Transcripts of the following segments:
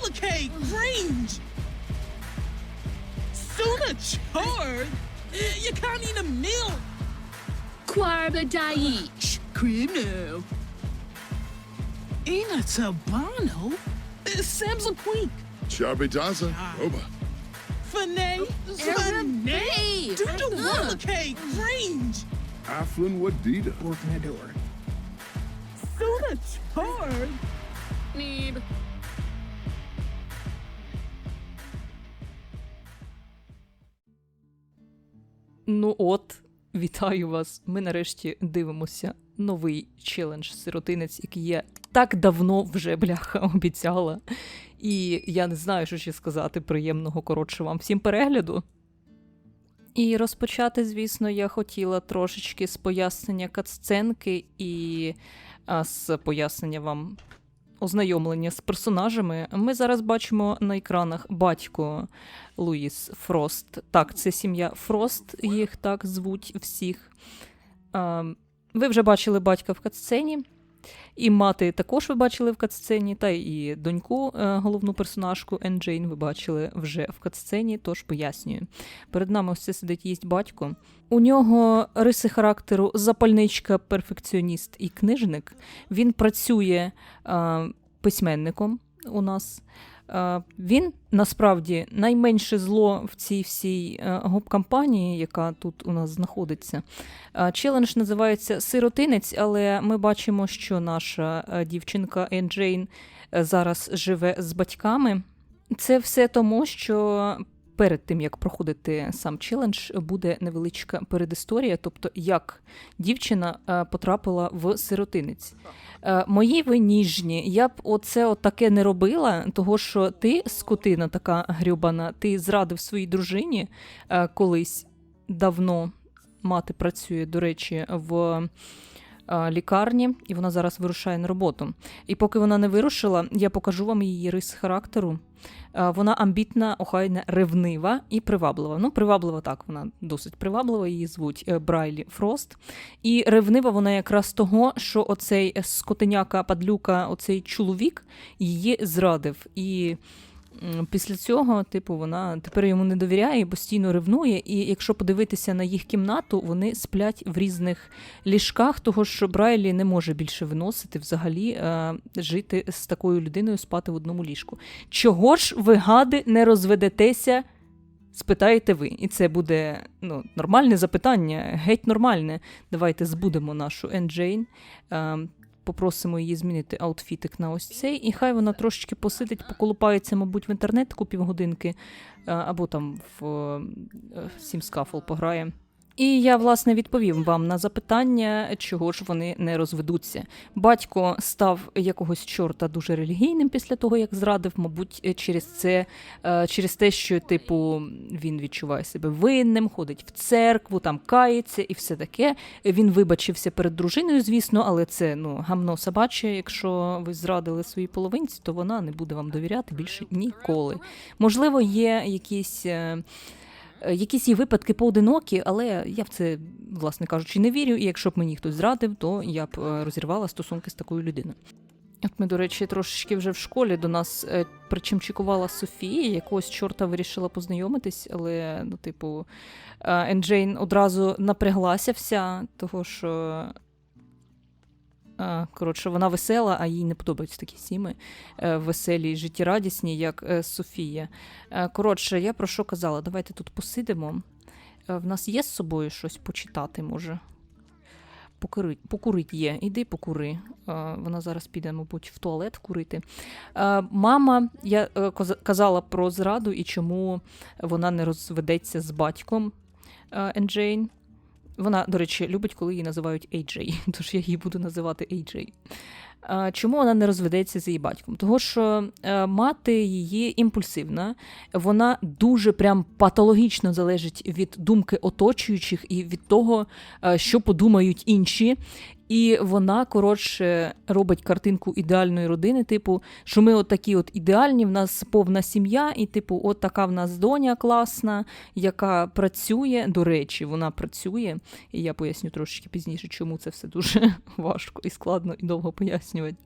Delicate! Range! Suna charred! You can't eat a meal! Quarba Daich, criminal. Ina Tabano? Uh, Sam's a queen. Chabidaza, Oba. Fene, Fene, Duda Willike, Range! Aflin Wadida. Working a door. Suna charred! Need. Ну от, вітаю вас. Ми нарешті дивимося новий челендж сиротинець, який я так давно вже бляха обіцяла. І я не знаю, що ще сказати приємного. Коротше, вам всім перегляду. І розпочати, звісно, я хотіла трошечки з пояснення катсценки і а, з пояснення вам ознайомлення з персонажами. Ми зараз бачимо на екранах батько Луїс Фрост. Так, це сім'я Фрост, їх так звуть всіх. Ви вже бачили батька в катсцені. І мати також ви бачили в катсцені, та і доньку, е, головну персонажку Енджейн, ви бачили вже в катсцені, тож пояснюю. Перед нами ось це сидить їсть батько. У нього риси характеру запальничка, перфекціоніст і книжник. Він працює е, письменником у нас. Е, Він насправді найменше зло в цій всій е, гоп-кампанії, яка тут у нас знаходиться. Е, Челендж називається Сиротинець, але ми бачимо, що наша дівчинка Ен Джейн е, зараз живе з батьками. Це все тому, що перед тим як проходити сам челендж, буде невеличка передісторія, тобто як дівчина потрапила в сиротинець. Е, Мої ви ніжні, я б оце таке не робила, того що ти, скотина така грюбана, ти зрадив своїй дружині е, колись давно. Мати працює, до речі, в лікарні, і вона зараз вирушає на роботу. І поки вона не вирушила, я покажу вам її рис характеру. Е, Вона амбітна, охайна, ревнива і приваблива. Ну, приваблива так, вона досить приваблива, її звуть е, Брайлі Фрост. І ревнива вона якраз того, що оцей е, скотиняка, падлюка, оцей чоловік її зрадив. І після цього, типу, вона тепер йому не довіряє, постійно ревнує. І якщо подивитися на їх кімнату, вони сплять в різних ліжках, того що Брайлі не може більше виносити взагалі е, жити з такою людиною, спати в одному ліжку. Чого ж ви гади не розведетеся? Спитаєте ви, і це буде ну, нормальне запитання, геть нормальне. Давайте збудемо нашу Ен Джейн, е, попросимо її змінити аутфітик на ось цей, і хай вона трошечки посидить, поколупається, мабуть, в інтернетку півгодинки, е, або там в сім Сімскафл пограє. І я, власне, відповім вам на запитання, чого ж вони не розведуться. Батько став якогось чорта дуже релігійним після того, як зрадив, мабуть, е, через це, е, через те, що, типу, він відчуває себе винним, ходить в церкву, там кається і все таке. Він вибачився перед дружиною, звісно, але це ну гамно собаче. Якщо ви зрадили своїй половинці, то вона не буде вам довіряти більше ніколи. Можливо, є якісь. Е, Якісь є випадки поодинокі, але я в це, власне кажучи, не вірю. І якщо б мені хтось зрадив, то я б е, розірвала стосунки з такою людиною. От ми, до речі, трошечки вже в школі до нас е, причимчикувала Софія, якогось чорта вирішила познайомитись, але, ну, типу, Енджейн одразу напряглася вся, того що. Коротше, вона весела, а їй не подобаються такі сіми е, веселі, життєрадісні, як е, Софія. Е, Коротше, я про що казала? Давайте тут посидимо. В нас є з собою щось почитати, може. Покурить, покурить є. Іди покури. Вона зараз піде, мабуть, в туалет курити. Мама, я казала про зраду і чому вона не розведеться з батьком е, Ен Джейн. Вона, до речі, любить, коли її називають AJ, тож я її буду називати AJ. Е, Чому вона не розведеться з її батьком? Того, що е, мати її імпульсивна, вона дуже прям патологічно залежить від думки оточуючих і від того, е, що подумають інші. І вона, коротше, робить картинку ідеальної родини, типу, що ми от такі от ідеальні, в нас повна сім'я, і, типу, от така в нас доня класна, яка працює. До речі, вона працює. І я поясню трошечки пізніше, чому це все дуже важко і складно і довго пояснювати.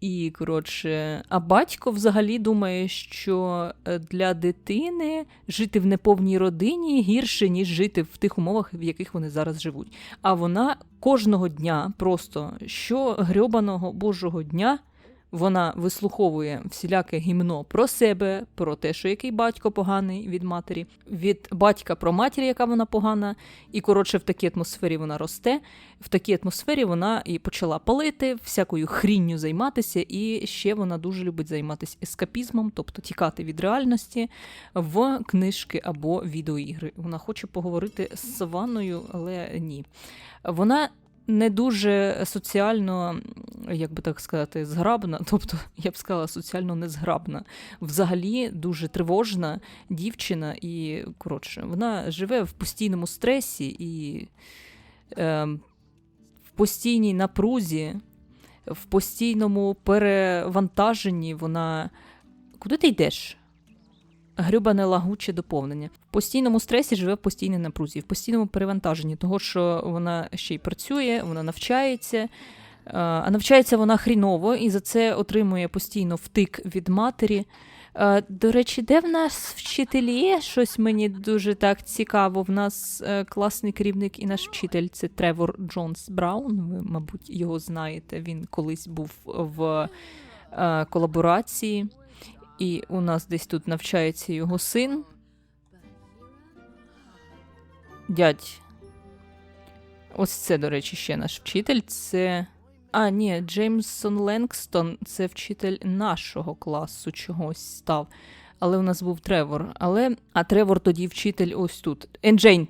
І, коротше, а батько взагалі думає, що е, для дитини жити в неповній родині гірше, ніж жити в тих умовах, в яких вони зараз живуть. А вона кожного дня, просто що грьобаного божого дня, вона вислуховує всіляке гімно про себе, про те, що який батько поганий від матері, від батька про матір, яка вона погана. І коротше, в такій атмосфері вона росте. В такій атмосфері вона і почала палити, всякою хрінню займатися, і ще вона дуже любить займатися ескапізмом, тобто тікати від реальності в книжки або відеоігри. Вона хоче поговорити з Саванною, але ні. Вона не дуже соціально, як би так сказати, зграбна, тобто, я б сказала, соціально незграбна. Взагалі дуже тривожна дівчина, і коротше, вона живе в постійному стресі і е, в постійній напрузі, в постійному перевантаженні. Вона. Куди ти йдеш? Грюбане лагуче доповнення. В постійному стресі живе в постійній напрузі, в постійному перевантаженні, того, що вона ще й працює, вона навчається, е, а навчається вона хріново і за це отримує постійно втик від матері. Е, До речі, де в нас вчителі? Щось мені дуже так цікаво. В нас е, класний керівник і наш вчитель це Тревор Джонс Браун. Ви, мабуть, його знаєте. Він колись був в колаборації. І у нас десь тут навчається його син. Дядь. Ось це, до речі, ще наш вчитель. Це. А, ні, Джеймсон Ленгстон це вчитель нашого класу чогось став. Але у нас був Тревор. Але. А Тревор тоді вчитель ось тут. Енджейн.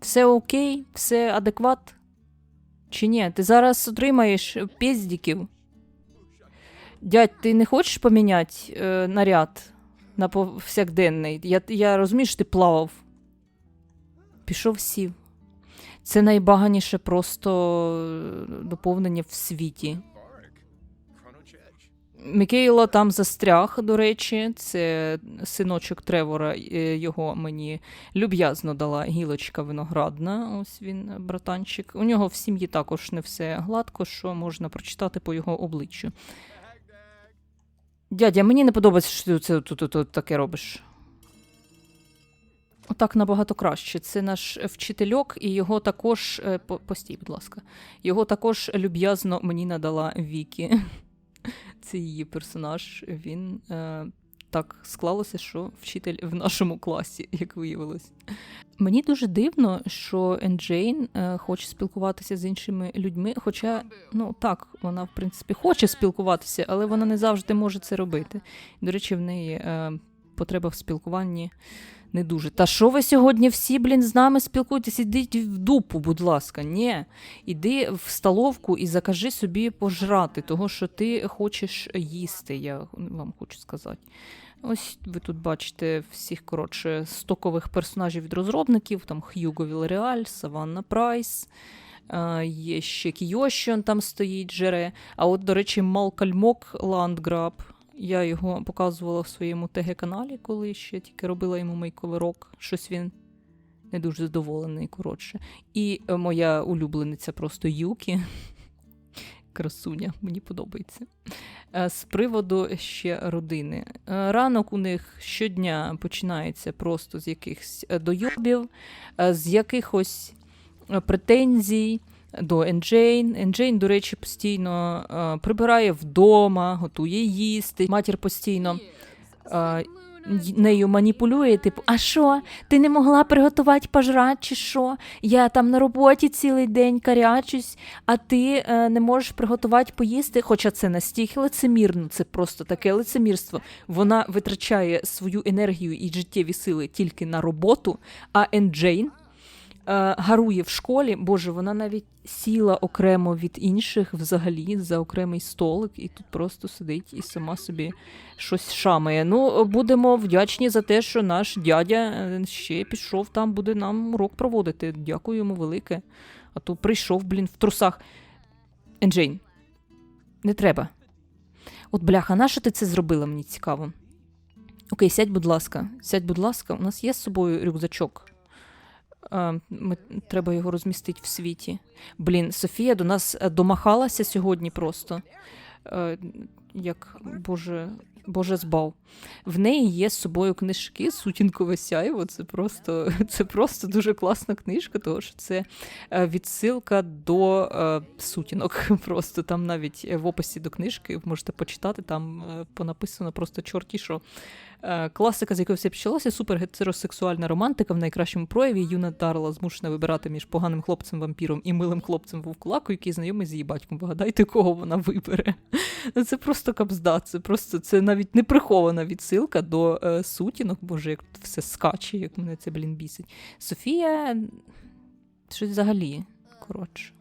Все окей, все адекват. Чи ні? Ти зараз отримаєш піздіків. Дядь, ти не хочеш поміняти е, наряд на повсякденний? Я, я розумію, що ти плавав. Пішов сів. Це найбаганіше просто е, доповнення в світі. Мікейло там застряг, до речі, це синочок Тревора, е, його мені люб'язно дала гілочка виноградна. Ось він, братанчик. У нього в сім'ї також не все гладко, що можна прочитати по його обличчю. Дядя, мені не подобається, що ти тут таке робиш. Отак набагато краще. Це наш вчительок, і його також. е, Постій, будь ласка. Його також люб'язно мені надала Вікі. Це її персонаж. Він е, так склалося, що вчитель в нашому класі, як виявилось. Мені дуже дивно, що Енджейн е, хоче спілкуватися з іншими людьми. Хоча, ну так, вона в принципі хоче спілкуватися, але вона не завжди може це робити. До речі, в неї е, потреба в спілкуванні не дуже. Та що ви сьогодні всі, блін, з нами спілкуєтесь? Ідіть в дупу, будь ласка. Ні. Іди в столовку і закажи собі пожрати, того, що ти хочеш їсти, я вам хочу сказати. Ось ви тут бачите всіх, коротше, стокових персонажів від розробників, там Х'юго Вілреаль, Саванна Прайс. Є ще Кіоші, он там стоїть, жере. А от, до речі, Малкальмок Ландграб. Я його показувала в своєму ТГ-каналі, коли ще тільки робила йому мейковерок. Щось він не дуже задоволений, коротше. І е, моя улюблениця просто Юкі. Красуня, мені подобається. Е, З приводу ще родини. Е, Ранок у них щодня починається просто з якихось дойобів, з якихось претензій до Енджейн. Енджейн, до речі, постійно е, прибирає вдома, готує їсти. Матір постійно е, нею маніпулює, типу, а що, ти не могла приготувати пожрати, чи що? Я там на роботі цілий день карячусь, а ти е, не можеш приготувати поїсти. Хоча це настільки лицемірно, це просто таке лицемірство. Вона витрачає свою енергію і життєві сили тільки на роботу, а Енджейн гарує в школі. Боже, вона навіть сіла окремо від інших взагалі за окремий столик, і тут просто сидить і сама собі щось шамає. Ну, будемо вдячні за те, що наш дядя е, ще пішов там, буде нам урок проводити. Дякую йому велике. А то прийшов, блін, в трусах. Енджейн, не треба. От бляха, нащо ти це зробила, мені цікаво. Окей, сядь, будь ласка, сядь, будь ласка, у нас є з собою рюкзачок. Е, Ми, треба його розмістити в світі. Блін, Софія до нас е, домахалася сьогодні просто. Як Боже, Боже збав. В неї є з собою книжки Сутінкове сяйво. Це просто, це просто дуже класна книжка, тому що це е, відсилка до е, сутінок. Просто там навіть е, в описі до книжки можете почитати, там е, понаписано просто чорті що. Класика, з якої все почалося, супер гетеросексуальна романтика в найкращому прояві. Юна Дарла змушена вибирати між поганим хлопцем-вампіром і милим хлопцем вовкулаку, який знайомий з її батьком. Вгадайте, кого вона вибере. Ну, Це просто капзда, це просто це навіть не прихована відсилка до е, сутінок. Боже, як тут все скаче, як мене це, блін, бісить. Софія. Щось взагалі. Коротше.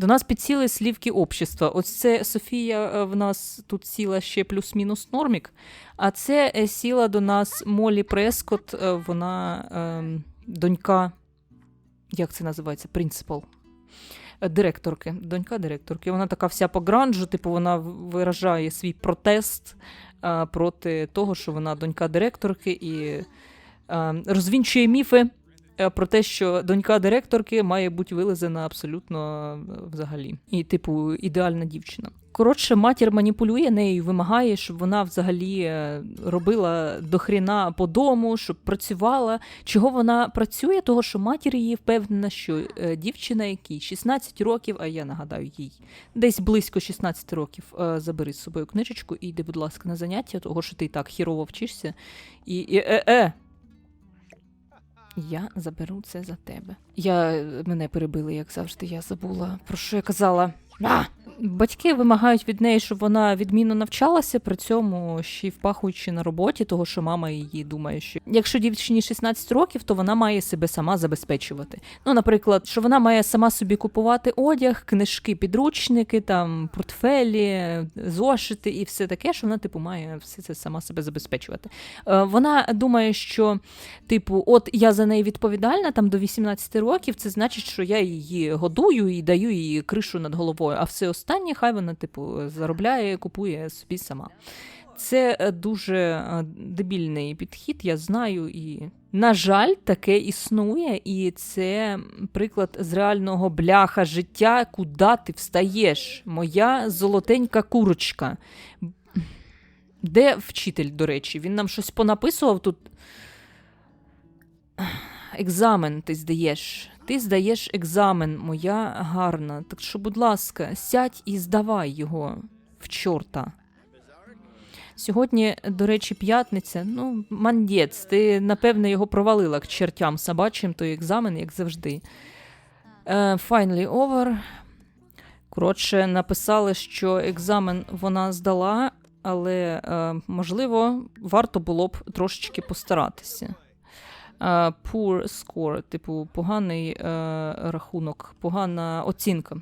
До нас підсіли слівки общества. Ось це Софія е, в нас тут сіла ще плюс-мінус нормік. А це е, сіла до нас Молі Прескот, е, вона ем, донька, як це називається? Принципал. Е, Директорки, донька директорки. Вона така вся по гранжу, типу вона виражає свій протест а, проти того, що вона донька директорки і а, розвінчує міфи е, про те, що донька директорки має бути вилезена абсолютно е, взагалі. І, типу, ідеальна дівчина. Коротше, матір маніпулює нею, вимагає, щоб вона взагалі е, робила дохріна по дому, щоб працювала. Чого вона працює? Того, що матір її впевнена, що е, дівчина, якій 16 років, а я нагадаю їй, десь близько 16 років, е, забери з собою книжечку і йди, будь ласка, на заняття, того, що ти і так хірово вчишся. І, і е, е, я заберу це за тебе. Я мене перебили, як завжди. Я забула про що я казала. А! Батьки вимагають від неї, щоб вона відмінно навчалася, при цьому ще й впахуючи на роботі, того що мама її думає, що якщо дівчині 16 років, то вона має себе сама забезпечувати. Ну, наприклад, що вона має сама собі купувати одяг, книжки, підручники, там портфелі, зошити і все таке, що вона, типу, має все це сама себе забезпечувати. Е, Вона думає, що Типу, от я за неї відповідальна там до 18 років, це значить, що я її годую і даю їй кришу над головою, а все останнє хай вона, типу, заробляє, купує собі сама. Це е, дуже е, дебільний підхід, я знаю, і на жаль, таке існує, і це приклад з реального бляха життя, куди ти встаєш, моя золотенька курочка. Де вчитель, до речі? Він нам щось понаписував тут. Екзамен ти здаєш. Ти здаєш екзамен, моя гарна. Так що, будь ласка, сядь і здавай його в чорта. Сьогодні, до речі, п'ятниця. Ну, мандєць, ти, напевне, його провалила к чертям собачим, той екзамен, як завжди. Е, finally over. Коротше, написали, що екзамен вона здала, але, е, можливо, варто було б трошечки постаратися. Poor score, типу, поганий е, рахунок, погана оцінка.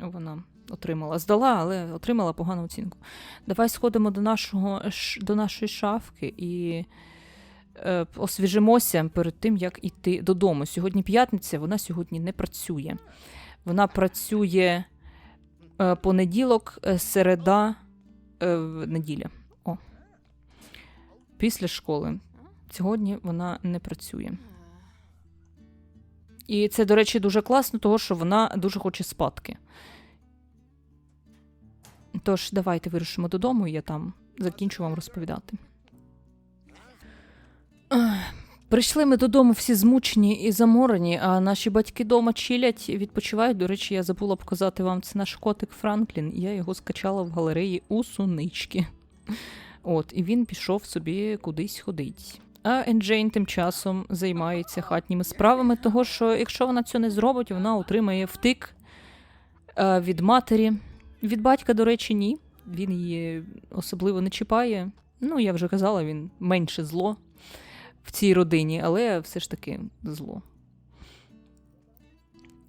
Вона отримала. Здала, але отримала погану оцінку. Давай сходимо до, нашого, до нашої шафки і е, освіжимося перед тим, як іти додому. Сьогодні п'ятниця, вона сьогодні не працює. Вона працює е, понеділок, середа, е, неділя. О. Після школи. Сьогодні вона не працює. І це, до речі, дуже класно, тому що вона дуже хоче спадки. Тож, давайте вирушимо додому, і я там закінчу вам розповідати. Прийшли ми додому всі змучені і заморені, а наші батьки дома чилять, відпочивають. До речі, я забула показати вам це наш котик Франклін. Я його скачала в галереї у сунички. От, і він пішов собі кудись ходить. А Енджейн тим часом займається хатніми справами, того що якщо вона цього не зробить, вона отримає втик е, від матері. Від батька, до речі, ні. Він її особливо не чіпає. Ну, я вже казала, він менше зло в цій родині, але все ж таки зло.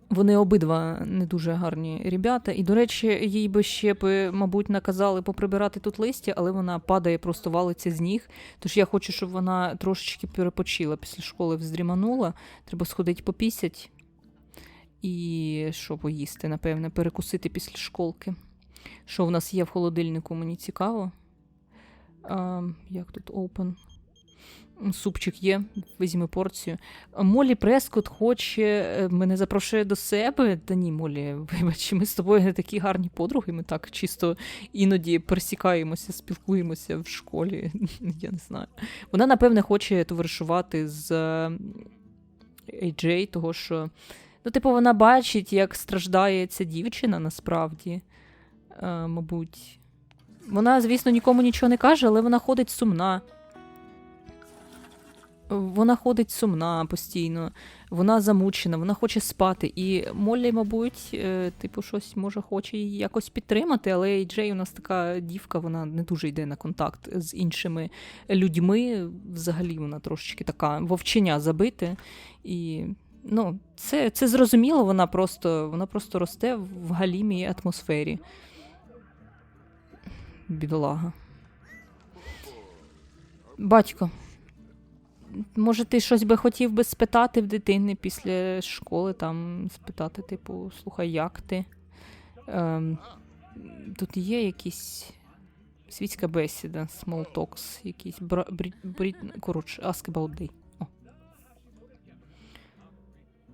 Вони обидва не дуже гарні ребята. І, до речі, їй би ще б, мабуть, наказали поприбирати тут листя, але вона падає, просто валиться з ніг. Тож я хочу, щоб вона трошечки перепочила після школи вздріманула. Треба сходити попісять і що поїсти, напевне, перекусити після школки. Що в нас є в холодильнику, мені цікаво. А, як тут open? Супчик є, візьми порцію. Молі Прескот хоче е, мене запрошує до себе. Та ні, Молі, вибач, ми з тобою не такі гарні подруги. Ми так чисто іноді пересікаємося, спілкуємося в школі. Я не знаю. Вона, напевне, хоче товаришувати з е, AJ, того що. Ну, типу, вона бачить, як страждає ця дівчина насправді. Е, мабуть. Вона, звісно, нікому нічого не каже, але вона ходить сумна. Вона ходить сумна постійно, вона замучена, вона хоче спати. І Моллі, мабуть, е, типу, щось може хоче її якось підтримати, але Джей у нас така дівка, вона не дуже йде на контакт з іншими людьми. Взагалі вона трошечки така вовчення забите. І ну, це, це зрозуміло, вона просто, вона просто росте в галімій атмосфері. Бідолага. Батько. Може, ти щось би хотів би спитати в дитини після школи, там спитати, типу, слухай, як ти? Ем, тут є якісь світська бесіда, small talks, якісь бра, брі, брі, коротше, ask about day. О.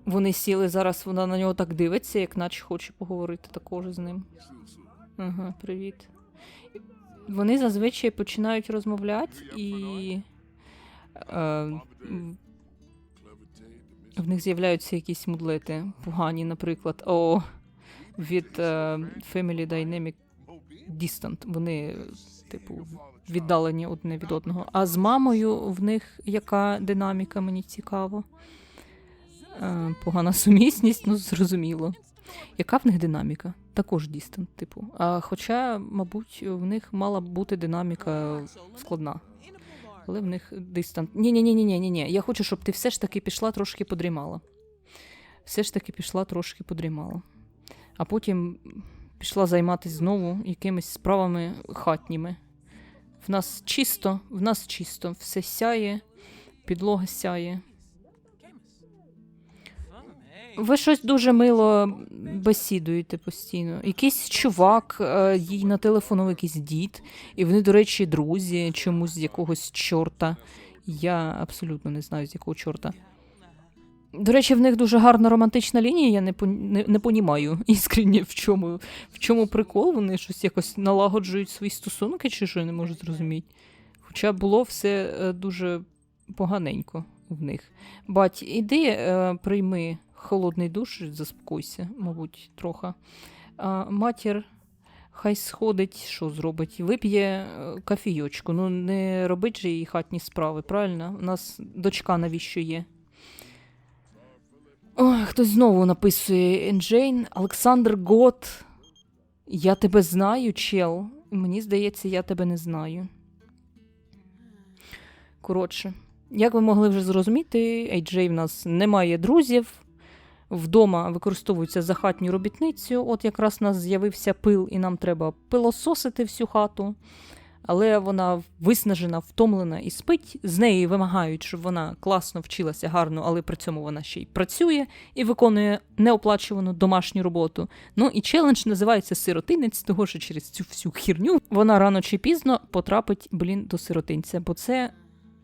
Вони сіли зараз, вона на нього так дивиться, як наче хоче поговорити також з ним. Ага, привіт. Вони зазвичай починають розмовляти і. Е, в них з'являються якісь мудлети погані, наприклад. О, від е, Family Dynamic Distant. Вони, типу, віддалені одне від одного. А з мамою в них яка динаміка, мені цікаво. Е, погана сумісність, ну зрозуміло. Яка в них динаміка? Також Distant, типу. А хоча, мабуть, в них мала бути динаміка складна. Але в них дистант. Ні, ні, ні, ні, ні, ні, ні. Я хочу, щоб ти все ж таки пішла трошки подрімала. Все ж таки пішла трошки подрімала. А потім пішла займатися знову якимись справами хатніми. В нас чисто, в нас чисто, все сяє, підлога сяє. Ви щось дуже мило бесідуєте постійно. Якийсь чувак, е, їй нателефонував якийсь дід, і вони, до речі, друзі, чомусь з якогось чорта. Я абсолютно не знаю, з якого чорта. До речі, в них дуже гарна романтична лінія, я не, пон- не, не понімаю іскренні, в чому, в чому прикол. Вони щось якось налагоджують свої стосунки, чи що я не можу зрозуміти. Хоча було все е, дуже поганенько в них. Бать, іди, е, прийми холодний душ, заспокойся, мабуть, трохи. А матір хай сходить, що зробить, вип'є е, кафійочку. Ну, не робить же їй хатні справи, правильно? У нас дочка навіщо є. Ой, хтось знову написує Енджейн, Олександр Гот. Я тебе знаю, чел. Мені здається, я тебе не знаю. Коротше, як ви могли вже зрозуміти, AJ в нас не має друзів. Вдома використовується за хатню робітницю. От якраз у нас з'явився пил, і нам треба пилососити всю хату. Але вона виснажена, втомлена і спить. З неї вимагають, щоб вона класно вчилася гарно, але при цьому вона ще й працює і виконує неоплачувану домашню роботу. Ну і челендж називається сиротинець, того що через цю всю хірню вона рано чи пізно потрапить, блін, до сиротинця, бо це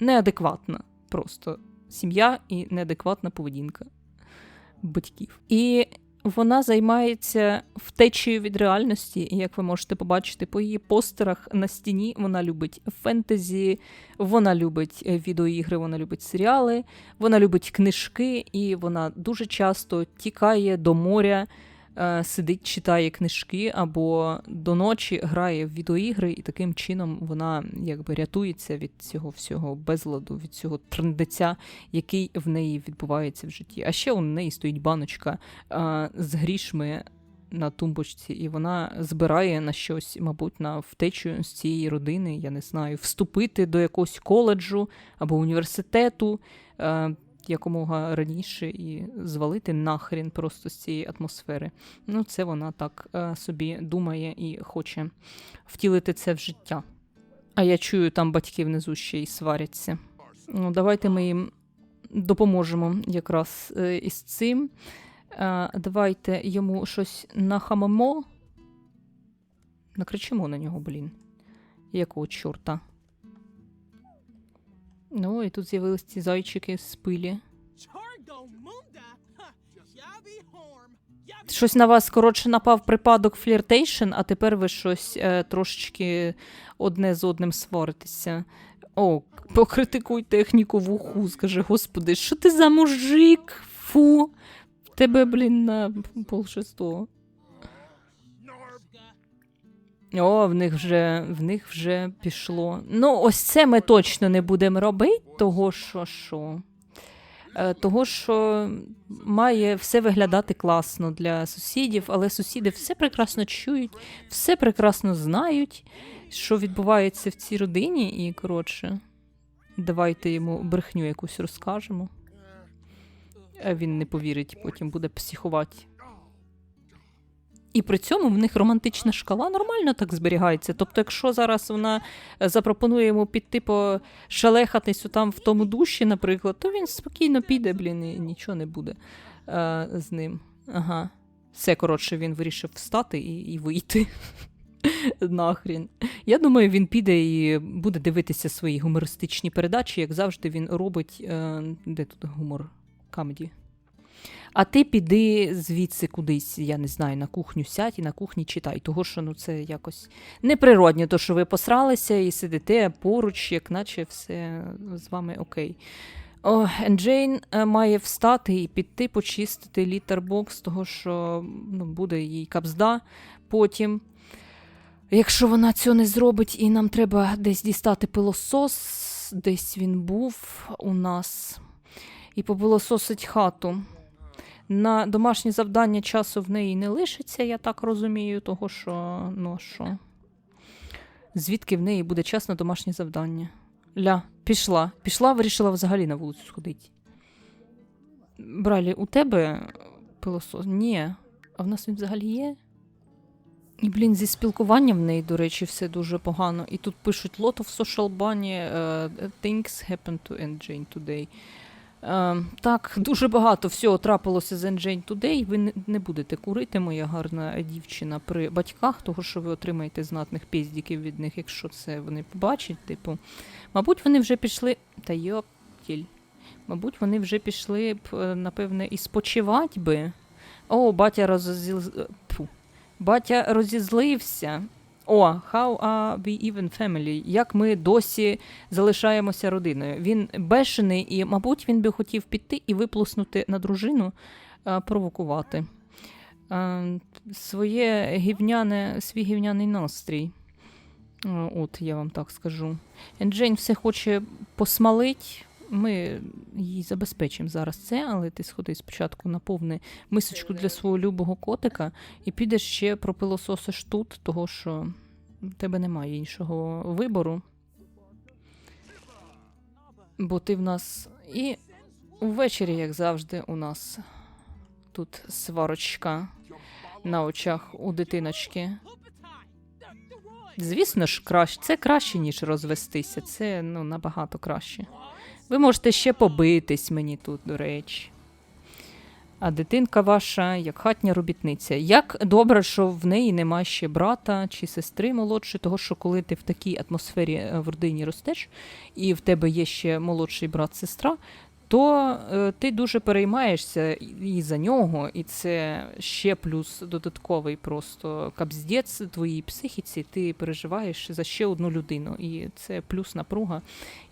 неадекватна просто сім'я і неадекватна поведінка батьків. І вона займається втечею від реальності, як ви можете побачити по її постерах на стіні, вона любить фентезі, вона любить е, відеоігри, вона любить серіали, вона любить книжки, і вона дуже часто тікає до моря, сидить, читає книжки або до ночі грає в відеоігри, і таким чином вона якби рятується від цього всього безладу, від цього трендеця, який в неї відбувається в житті. А ще у неї стоїть баночка з грішми на тумбочці, і вона збирає на щось, мабуть, на втечу з цієї родини, я не знаю, вступити до якогось коледжу або університету. Якомога раніше і звалити нахрін просто з цієї атмосфери. Ну, це вона так е, собі думає і хоче втілити це в життя. А я чую, там батьки внизу ще й сваряться. Ну, давайте ми їм допоможемо якраз е, із цим. Е, давайте йому щось нахамамо. Накричимо на нього, блін. Якого чорта? Ну, і тут з'явились ці зайчики з пилі. Щось на вас, коротше, напав припадок фліртейшн, а тепер ви щось е, трошечки одне з одним сваритеся. О, покритикуй техніку в уху, скажи, господи, що ти за мужик? Фу. В тебе, блін, на полшестого. О, в них вже в них вже пішло. Ну, ось це ми точно не будемо робити, того що що. Е, Того, що має все виглядати класно для сусідів, але сусіди все прекрасно чують, все прекрасно знають, що відбувається в цій родині, і коротше, давайте йому брехню якусь розкажемо. А він не повірить, потім буде психувати. І при цьому в них романтична шкала нормально так зберігається. Тобто, якщо зараз вона е, запропонує йому піти по шалехатись там в тому душі, наприклад, то він спокійно піде, блін, і нічого не буде е, з ним. Ага. Все, коротше, він вирішив встати і, і вийти. Нахрін. Я думаю, він піде і буде дивитися свої гумористичні передачі, як завжди він робить. Е, де тут гумор? Камеді. А ти піди звідси кудись, я не знаю, на кухню сядь і на кухні читай. Того, що ну це якось неприродньо, то що ви посралися і сидите поруч, як наче все з вами окей. О, Джейн е, має встати і піти почистити літербокс, того що ну, буде їй капзда потім. Якщо вона цього не зробить, і нам треба десь дістати пилосос, десь він був у нас, і попилососить хату. На домашні завдання часу в неї не лишиться, я так розумію, того що, ну що. Звідки в неї буде час на домашні завдання? Ля, пішла. Пішла, вирішила взагалі на вулицю сходити. Бралі, у тебе пилосос? Ні. А в нас він взагалі є? І, блін, зі спілкуванням в неї, до речі, все дуже погано. І тут пишуть lot of social bunny, uh, things happened to Jane today. Е, так, дуже багато всього трапилося з Engine Today. Ви не, будете курити, моя гарна дівчина, при батьках, того що ви отримаєте знатних піздіків від них, якщо це вони побачать. Типу, мабуть, вони вже пішли. Та йоптіль. Мабуть, вони вже пішли б, е, напевне, і спочивать би. О, батя розізл... Фу. Батя розізлився. О, how are we even family? Як ми досі залишаємося родиною? Він бешений, і, мабуть, він би хотів піти і виплеснути на дружину, а, провокувати. А, своє гівняне, свій гівняний настрій. От, я вам так скажу. Джейн все хоче посмалить. Ми їй забезпечимо зараз це, але ти сходи спочатку наповни мисочку для свого любого котика і підеш ще пропилососиш тут, того що в тебе немає іншого вибору. Бо ти в нас і ввечері, як завжди, у нас тут сварочка на очах у дитиночки. Звісно ж, краще. Це краще, ніж розвестися. Це ну, набагато краще. Ви можете ще побитись мені тут, до речі. А дитинка ваша як хатня робітниця. Як добре, що в неї нема ще брата чи сестри молодшої, того що коли ти в такій атмосфері е, в родині ростеш, і в тебе є ще молодший брат-сестра, то е, ти дуже переймаєшся і за нього, і це ще плюс додатковий просто капздець твоїй психіці. Ти переживаєш за ще одну людину, і це плюс напруга,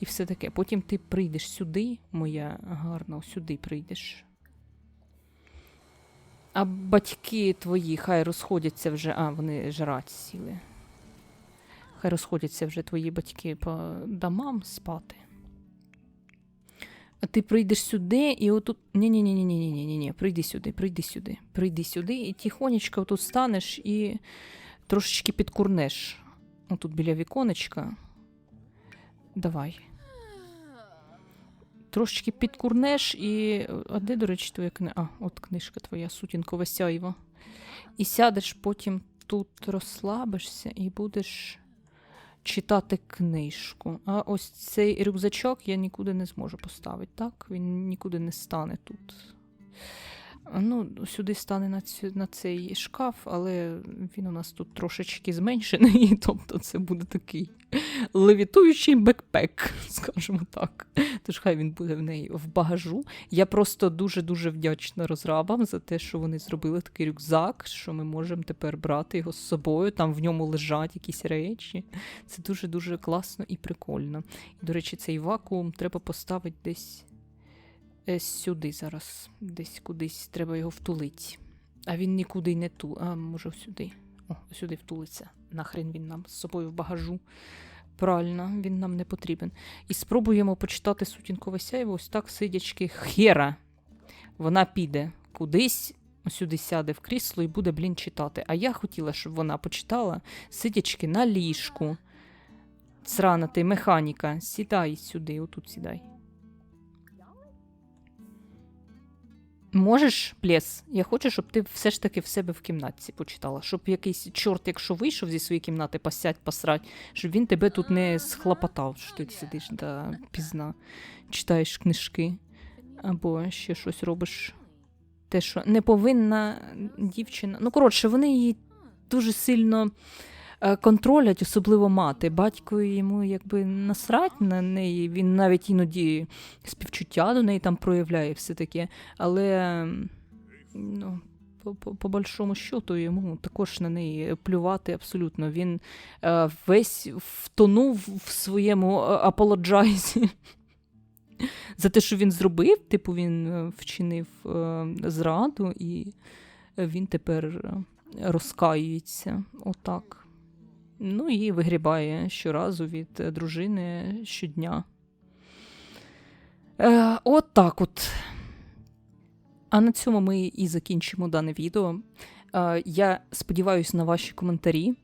і все таке. Потім ти прийдеш сюди, моя гарна, сюди прийдеш. А батьки твої хай розходяться вже. А, вони жрать сіли. Хай розходяться вже твої батьки по домам спати. А ти прийдеш сюди, і отут. ні ні ні ні ні ні ні ні прийди сюди, прийди сюди, прийди сюди, і тихонечко тут станеш і трошечки підкурнеш. Отут біля віконечка. Давай. Трошечки підкурнеш і. А де, до речі, твоя книга? А, от книжка твоя, сутінкова сяйва. І сядеш потім тут розслабишся і будеш читати книжку. А ось цей рюкзачок я нікуди не зможу поставити, так? Він нікуди не стане тут. Ну, сюди стане на, цю, на цей шкаф, але він у нас тут трошечки зменшений, тобто це буде такий левітуючий бекпек, скажімо так. Тож хай він буде в неї в багажу. Я просто дуже-дуже вдячна розрабам за те, що вони зробили такий рюкзак, що ми можемо тепер брати його з собою. Там в ньому лежать якісь речі. Це дуже-дуже класно і прикольно. До речі, цей вакуум треба поставити десь сюди зараз. Десь кудись треба його втулити. А він нікуди не ту. А може сюди. О, сюди втулиться. Нахрен він нам з собою в багажу. Правильно, він нам не потрібен. І спробуємо почитати сутінкове сяйво ось так сидячки хера. Вона піде кудись, сюди сяде в крісло і буде, блін, читати. А я хотіла, щоб вона почитала, сидячки на ліжку. Срана ти механіка, сідай сюди, отут сідай. Можеш, плес, я хочу, щоб ти все ж таки в себе в кімнатці почитала, щоб якийсь чорт, якщо вийшов зі своєї кімнати, посядь, посрать, щоб він тебе тут не схлопотав, що ти сидиш да пізна, читаєш книжки або ще щось робиш. Те, що не повинна дівчина. Ну, коротше, вони її дуже сильно контролять, особливо мати. Батько йому якби насрать на неї, він навіть іноді співчуття до неї там проявляє все таке. Але ну, по, большому счету йому також на неї плювати абсолютно. Він е, весь втонув в своєму е, апологайзі. За те, що він зробив, типу він е, вчинив е, зраду, і він тепер е, розкаюється. Отак. Ну і вигрібає щоразу від е, дружини щодня. Е, от так от. А на цьому ми і закінчимо дане відео. Е, я сподіваюся на ваші коментарі.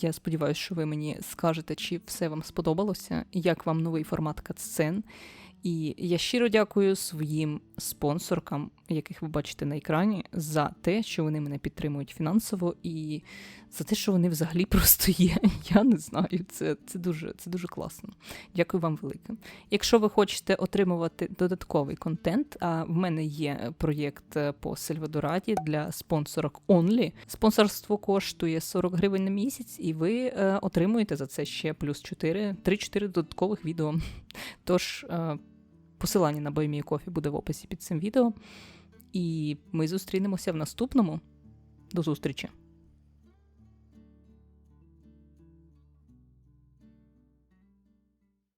Я сподіваюся, що ви мені скажете, чи все вам сподобалося, як вам новий формат катсцен. І я щиро дякую своїм спонсоркам, яких ви бачите на екрані, за те, що вони мене підтримують фінансово, і за те, що вони взагалі просто є. Я не знаю. Це, це, дуже, це дуже класно. Дякую вам велике. Якщо ви хочете отримувати додатковий контент, а в мене є проєкт е, по Сальвадораді для спонсорок Only. Спонсорство коштує 40 гривень на місяць, і ви е, отримуєте за це ще плюс 4, 3-4 додаткових відео. Тож е, посилання на Boy Кофі буде в описі під цим відео. І ми зустрінемося в наступному. До зустрічі!